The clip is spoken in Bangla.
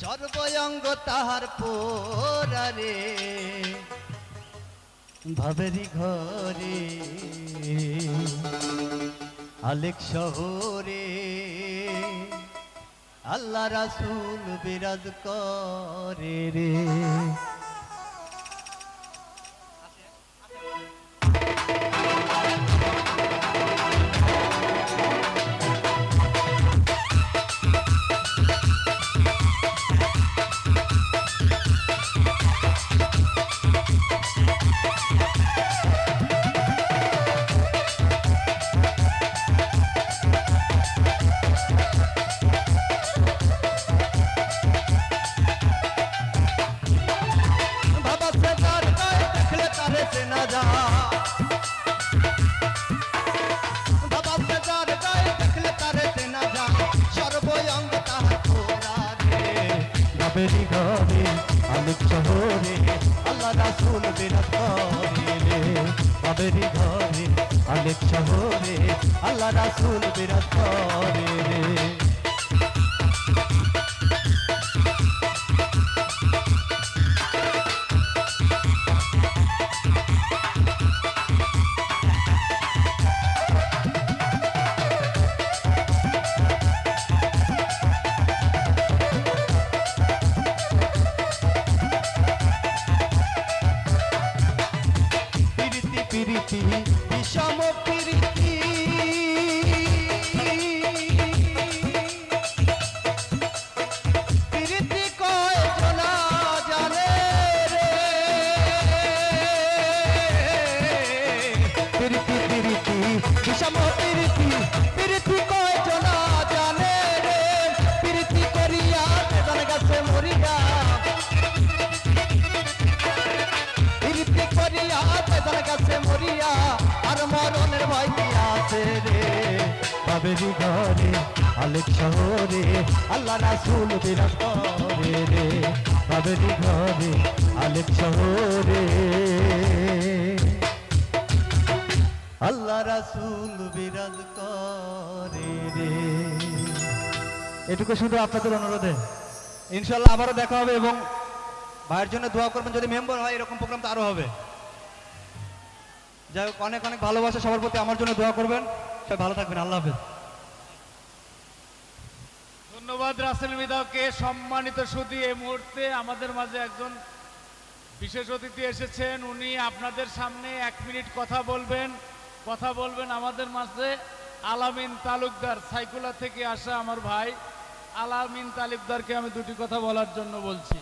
সর্বঙ্গ তাহার পোরারে। ভাবেরি ঘরে আলেক শহরে আল্লাহ রাসুল বিরাজ করে রে। পোরারে ভাবেরি ঘরে আলেক শহরে, আল্লাহ রাসুল করে রে। ভাবেরি ঘরে আলেক শহরে, আল্লাহ রাসুল করে রে। পিরিতি বিষম প্রীতি। পিরিতি এটুকু শুধু আপনাদের অনুরোধে। ইনশাল্লাহ আবারও দেখা হবে এবং ভাইয়ের জন্য দোয়া করবেন। যদি মেম্বার হয়, এরকম প্রোগ্রাম তো আরও হবে। যাই হোক, অনেক অনেক ভালোবাসা সবার প্রতি। আমার জন্য দোয়া করবেন। সবাই ভালো থাকবেন। আল্লাহ হাফেজ। ধন্যবাদ রাসেল মিদাকে। সম্মানিত সুদী এই মুহূর্তে আমাদের মাঝে একজন বিশেষ অতিথি এসেছেন। উনি আপনাদের সামনে এক মিনিট কথা বলবেন। কথা বলবেন আমাদের মাঝে আলামিন তালুকদার, সাইকুলা থেকে আসা আমার ভাই। আলামিন তালুকদারকে আমি দুটি কথা বলার জন্য বলছি।